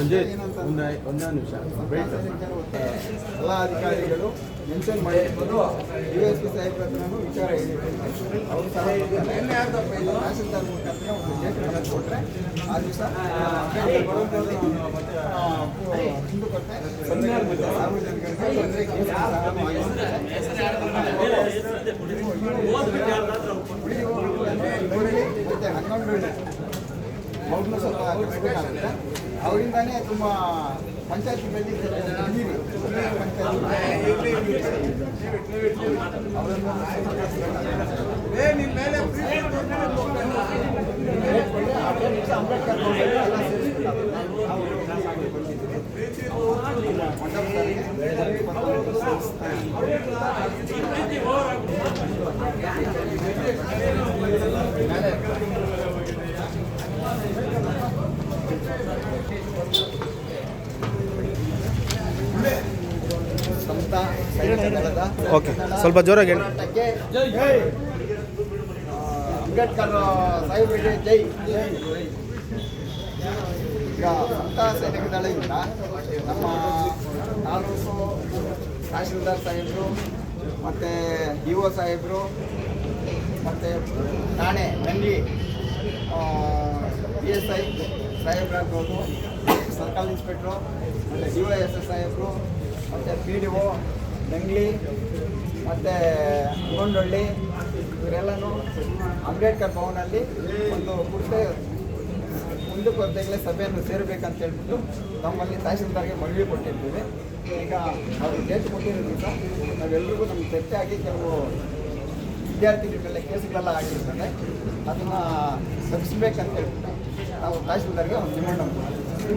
ಒಂದೇ ನಿಮಿಷ ಎಲ್ಲ ಅಧಿಕಾರಿಗಳು ಮೆನ್ಷನ್ ಮಾಡಿರ್ಬೋದು ಯು ಎಸ್ ಪಿ ಸಾಹೇಬ್ರ ಹತ್ರನೂ ವಿಚಾರ ಹೇಳಿರ್ತೀನಿ ಅವ್ರು ಸಹ. ತಹಸೀಲ್ದಾರ್ ಮುಖಾಂತರ ಒಂದು ಕೊಟ್ಟರೆ ಆ ದಿವಸ ಸಾರ್ವಜನಿಕರಿಗೆ ಹನ್ನೊಂದು ಅವ್ರನ್ನೂ ಸ್ವಲ್ಪ ಕಳಿಸ್ಬೇಕಾಗುತ್ತೆ ಅವರಿಂದಾನೇ ತುಂಬ ಪಂಚಾಯತಿ ಮೇಲೆ ಸಂತ ಸೈನಿಕ ದಳದ ಓಕೆ, ಸ್ವಲ್ಪ ಜೋರಾಗಿ ಹೇಳಿ. ಅಂಬೇಡ್ಕರ್ ಸಾಹೇಬರಿಗೆ ಜೈ ಈಗ ಅಂತ ಸೈನಿಕ ನಮ್ಮ ತಾಲೂಕು ತಹಶೀಲ್ದಾರ್ ಸಾಹೇಬರು ಮತ್ತು ಡಿ ಒ ಸಾಹೇಬರು ಮತ್ತು ಠಾಣೆ ನಂಗಿ ಬಿ ಎಸ್ ಐ ಸಾಹೇಬ್ರಾಗ್ಬೋದು ಸರ್ಕಲ್ ಇನ್ಸ್ಪೆಕ್ಟ್ರು ಮತ್ತು ಡಿ ಒ ಎಸ್ ಎಸ್ ಸಾಹೇಬರು, ಮತ್ತು ಪಿ ಡಿ ಒ ನಂಗ್ಲಿ ಮತ್ತು ಗೊಂಡೊಳ್ಳಿ ಇವರೆಲ್ಲನೂ ಅಂಬೇಡ್ಕರ್ ಭವನಲ್ಲಿ ಒಂದು ಪುಟ್ಟ ಮುಂದೆ ಕೊರತೆಗಳ ಸಭೆಯನ್ನು ಸೇರಬೇಕಂತ ಹೇಳ್ಬಿಟ್ಟು ನಮ್ಮಲ್ಲಿ ತಹಶೀಲ್ದಾರ್ಗೆ ಮನವಿ ಕೊಟ್ಟಿರ್ತೀವಿ. ಈಗ ಅವರು ಡೇಟ್ ಕೊಟ್ಟಿರೋದ್ರಿಂದ ನಾವೆಲ್ಲರಿಗೂ ನಮ್ಮ ಚರ್ಚೆ ಆಗಿ ಕೆಲವು ವಿದ್ಯಾರ್ಥಿಗಳ ಮೇಲೆ ಕೇಸ್ಗಳೆಲ್ಲ ಆಗಿರ್ತದೆ. ಅದನ್ನು ತಪ್ಪಿಸ್ಬೇಕಂತ ಹೇಳ್ಬಿಟ್ಟು ನಾವು ತಹಶೀಲ್ದಾರ್ಗೆ ಒಂದು ಡಿಮಾಂಡ್ ಮಾಡ್ತೀವಿ